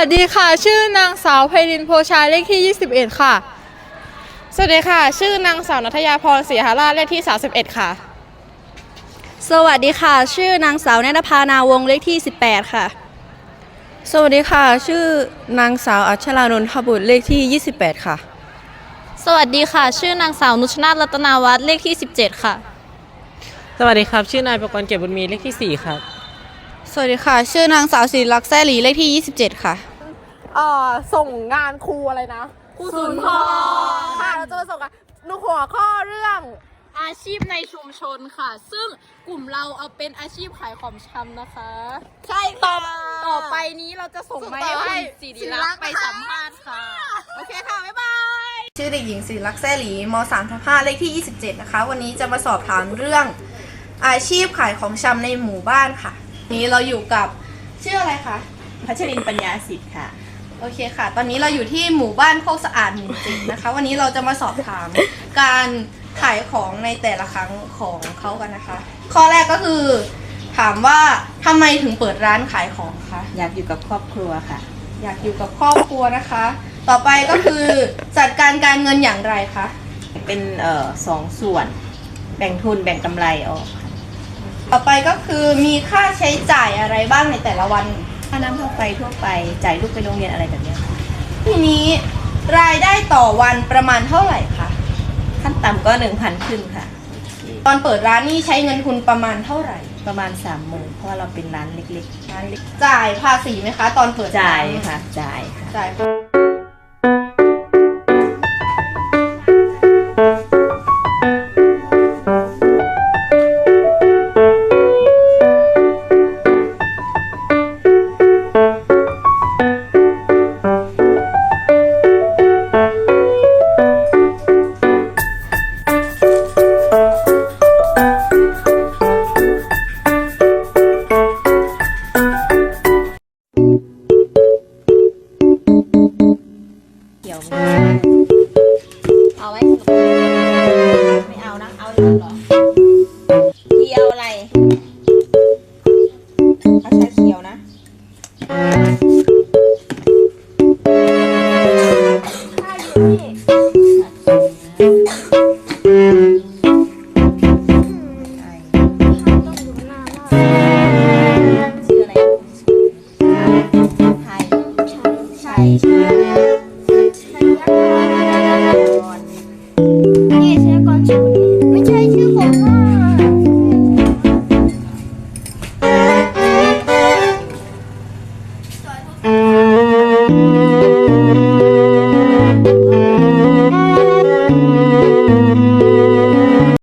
วัสดีค่ะ ชื่อนางสาวไพรินโพชาเลขที่ 21 ค่ะ สวัสดีค่ะ ชื่อนางสาวนัทยาพรศรีหาราชเลขที่ 31 ค่ะ สวัสดีค่ะ ชื่อนางสาวเนตรพานาวงศ์เลขที่ 18 ค่ะ สวัสดีค่ะ ชื่อนางสาวอัชรานนทบุตรเลขที่ 28 ค่ะ สวัสดีค่ะ ชื่อนางสาวนุชนาถรัตนาวัฒน์เลขที่ 17 ค่ะ สวัสดีครับ ชื่อนายประกรณ์เกียรติบุญมีเลขที่ 4 ครับ สวัสดีค่ะ ชื่อนางสาวศิริลักษณ์แซ่หลีเลขที่ 27 ค่ะ เอ่อส่งงานครูอะไรนะครูสุนทร ค่ะเราจะมาส่งกันหนูหัวข้อเรื่องอาชีพในชุมชนค่ะ ซึ่งกลุ่มเราเอาเป็นอาชีพขายของชำนะคะ ใช่ต่อค่ะต่อไปนี้เราจะส่งส่งมาต่ให้อให้คุณสิริรักษ์ไปสัมภาษณ์ค่ะ โอเคค่ะ บ๊ายบาย ชื่อเด็กหญิงศิริลักษณ์แซ่หลีม3ทับ5เลขที่ 27 นะคะ วันนี้จะมาสอบถามเรื่องอาชีพขายของชำในหมู่บ้านค่ะ นี้เราอยู่กับชื่ออะไรคะพัชรินทร์ปัญญาสิทธิ์ค่ะ โอเคค่ะ ตอนนี้เราอยู่ที่หมู่บ้านโคกสะอาดหมู่จินะคะ วันนี้เราจะมาสอบถามการขายของในแต่ละครั้งของเขากันนะคะ ข้อแรกก็คือ ถามว่าทำไมถึงเปิดร้านขายของคะอยากอยู่กับครอบครัวค่ะ อยากอยู่กับครอบครัวนะคะ ต่อไปก็คือจัดการการเงินอย่างไรคะเป็นเอ่อสองส่วน แบ่งทุนแบ่งกำไรออกค่ะต่อไปก็คือมีค่าใช้จ่ายอะไรบ้างในแต่ละวันค่า น้ำค่าไฟทั่วไป จ่ายลูกไปโรงเรียนอะไรแบบเนี้ยค่ะทีนี้รายได้ต่อวันประมาณเท่าไหร่คะขั้นต่ำก็หนึ่งพันขึ้นค่ะ ตอนเปิดร้านนี่ใช้เงินทุนประมาณเท่าไหร่ ประมาณสามหมื่นเพราะว่าเราเป็นร้านเล็กร้านเล็กจ่ายภาษีไหมคะ ตอนเปิดๆ ร้นจ่ายค่ะ จ่ายค่ะ จ่าย เอาไว้ไม่เอานะ เอาเลยเหรอพี่เอะไรเอาชาเขียวนะใช่พี่ Mm-hmm.